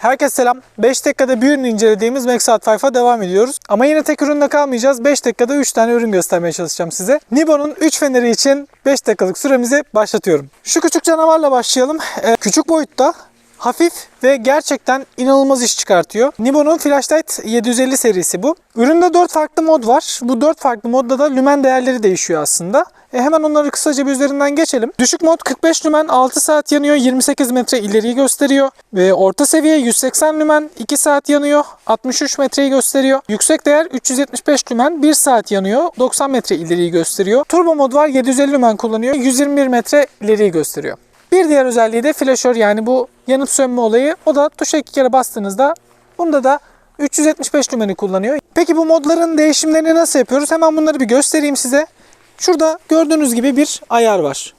Herkese selam. 5 dakikada bir ürün incelediğimiz Maxat Five'a devam ediyoruz. Ama yine tek ürünle kalmayacağız. 5 dakikada 3 tane ürün göstermeye çalışacağım size. Nibo'nun 3 feneri için 5 dakikalık süremizi başlatıyorum. Şu küçük canavarla başlayalım. Ee, küçük boyutta hafif ve gerçekten inanılmaz iş çıkartıyor. Nibo'nun Flashlight 750 serisi bu. Üründe 4 farklı mod var. Bu 4 farklı modda da lümen değerleri değişiyor aslında. E hemen onları kısaca bir üzerinden geçelim. Düşük mod 45 lümen 6 saat yanıyor 28 metre ileriyi gösteriyor. Ve orta seviye 180 lümen 2 saat yanıyor 63 metreyi gösteriyor. Yüksek değer 375 lümen 1 saat yanıyor 90 metre ileriyi gösteriyor. Turbo mod var 750 lümen kullanıyor 121 metre ileriyi gösteriyor. Bir diğer özelliği de flaşör yani bu yanıp sönme olayı. O da tuşa iki kere bastığınızda bunda da 375 lümeni kullanıyor. Peki bu modların değişimlerini nasıl yapıyoruz? Hemen bunları bir göstereyim size. Şurada gördüğünüz gibi bir ayar var.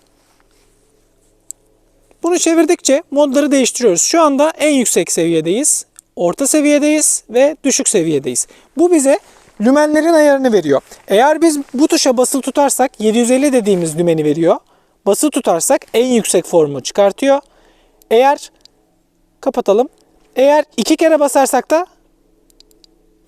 Bunu çevirdikçe modları değiştiriyoruz. Şu anda en yüksek seviyedeyiz, orta seviyedeyiz ve düşük seviyedeyiz. Bu bize lümenlerin ayarını veriyor. Eğer biz bu tuşa basılı tutarsak 750 dediğimiz lümeni veriyor. Basılı tutarsak en yüksek formu çıkartıyor. Eğer kapatalım. Eğer iki kere basarsak da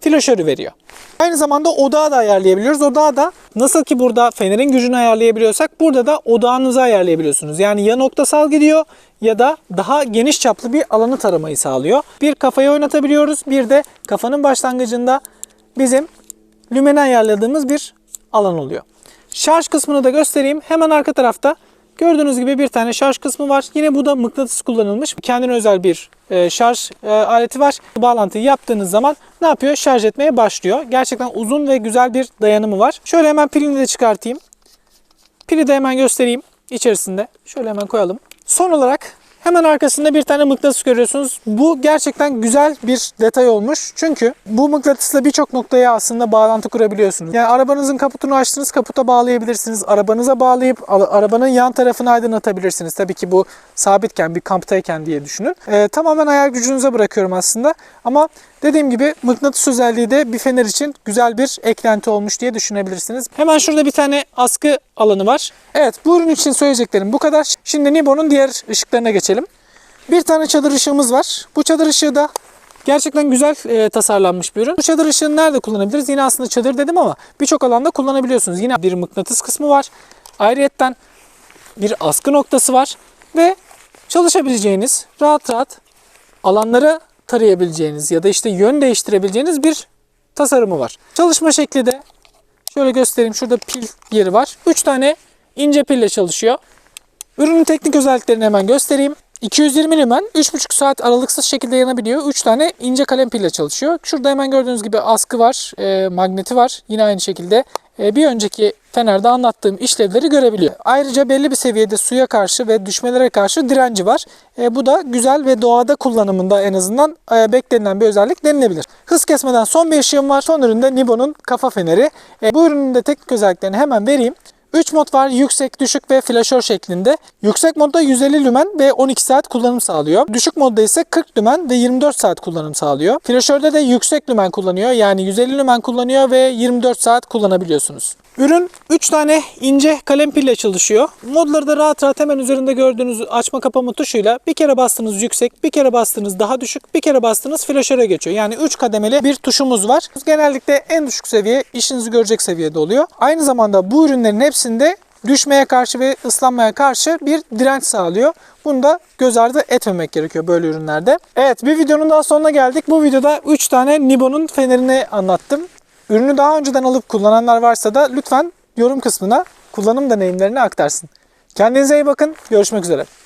flaşörü veriyor. Aynı zamanda odağı da ayarlayabiliyoruz. Odağı da nasıl ki burada fenerin gücünü ayarlayabiliyorsak burada da odağınızı ayarlayabiliyorsunuz. Yani ya noktasal gidiyor ya da daha geniş çaplı bir alanı taramayı sağlıyor. Bir kafayı oynatabiliyoruz. Bir de kafanın başlangıcında bizim lümeni ayarladığımız bir alan oluyor. Şarj kısmını da göstereyim. Hemen arka tarafta gördüğünüz gibi bir tane şarj kısmı var. Yine bu da mıknatıs kullanılmış. Kendine özel bir e, şarj e, aleti var. Bağlantıyı yaptığınız zaman ne yapıyor? Şarj etmeye başlıyor. Gerçekten uzun ve güzel bir dayanımı var. Şöyle hemen pilini de çıkartayım. Pili de hemen göstereyim içerisinde. Şöyle hemen koyalım. Son olarak hemen arkasında bir tane mıknatıs görüyorsunuz. Bu gerçekten güzel bir detay olmuş. Çünkü bu mıknatısla birçok noktaya aslında bağlantı kurabiliyorsunuz. Yani arabanızın kaputunu açtınız, kaputa bağlayabilirsiniz. Arabanıza bağlayıp arabanın yan tarafını aydınlatabilirsiniz. Tabii ki bu sabitken, bir kamptayken diye düşünün. Ee, tamamen hayal gücünüze bırakıyorum aslında. Ama dediğim gibi mıknatıs özelliği de bir fener için güzel bir eklenti olmuş diye düşünebilirsiniz. Hemen şurada bir tane askı alanı var. Evet bu ürün için söyleyeceklerim bu kadar. Şimdi Nibo'nun diğer ışıklarına geçelim. Bir tane çadır ışığımız var. Bu çadır ışığı da gerçekten güzel e, tasarlanmış bir ürün. Bu çadır ışığını nerede kullanabiliriz? Yine aslında çadır dedim ama birçok alanda kullanabiliyorsunuz. Yine bir mıknatıs kısmı var. Ayrıyetten bir askı noktası var ve çalışabileceğiniz rahat rahat alanları tarayabileceğiniz ya da işte yön değiştirebileceğiniz bir tasarımı var. Çalışma şekli de şöyle göstereyim. Şurada pil yeri var. 3 tane ince pille çalışıyor. Ürünün teknik özelliklerini hemen göstereyim. 220 lümen 3,5 saat aralıksız şekilde yanabiliyor. 3 tane ince kalem pille çalışıyor. Şurada hemen gördüğünüz gibi askı var, e, magneti var. Yine aynı şekilde e, bir önceki fenerde anlattığım işlevleri görebiliyor. Ayrıca belli bir seviyede suya karşı ve düşmelere karşı direnci var. E, bu da güzel ve doğada kullanımında en azından e, beklenilen bir özellik denilebilir. Hız kesmeden son bir ışığım var. Son üründe Nibo'nun kafa feneri. E, bu ürünün de teknik özelliklerini hemen vereyim. 3 mod var. Yüksek, düşük ve flaşör şeklinde. Yüksek modda 150 lümen ve 12 saat kullanım sağlıyor. Düşük modda ise 40 lümen ve 24 saat kullanım sağlıyor. Flaşörde de yüksek lümen kullanıyor. Yani 150 lümen kullanıyor ve 24 saat kullanabiliyorsunuz. Ürün 3 tane ince kalem pille çalışıyor. Modları da rahat rahat hemen üzerinde gördüğünüz açma kapama tuşuyla bir kere bastınız yüksek, bir kere bastınız daha düşük, bir kere bastınız flaşöre geçiyor. Yani 3 kademeli bir tuşumuz var. Genellikle en düşük seviye işinizi görecek seviyede oluyor. Aynı zamanda bu ürünlerin hepsinde düşmeye karşı ve ıslanmaya karşı bir direnç sağlıyor. Bunu da göz ardı etmemek gerekiyor böyle ürünlerde. Evet bir videonun daha sonuna geldik. Bu videoda 3 tane Nibo'nun fenerini anlattım. Ürünü daha önceden alıp kullananlar varsa da lütfen yorum kısmına kullanım deneyimlerini aktarsın. Kendinize iyi bakın. Görüşmek üzere.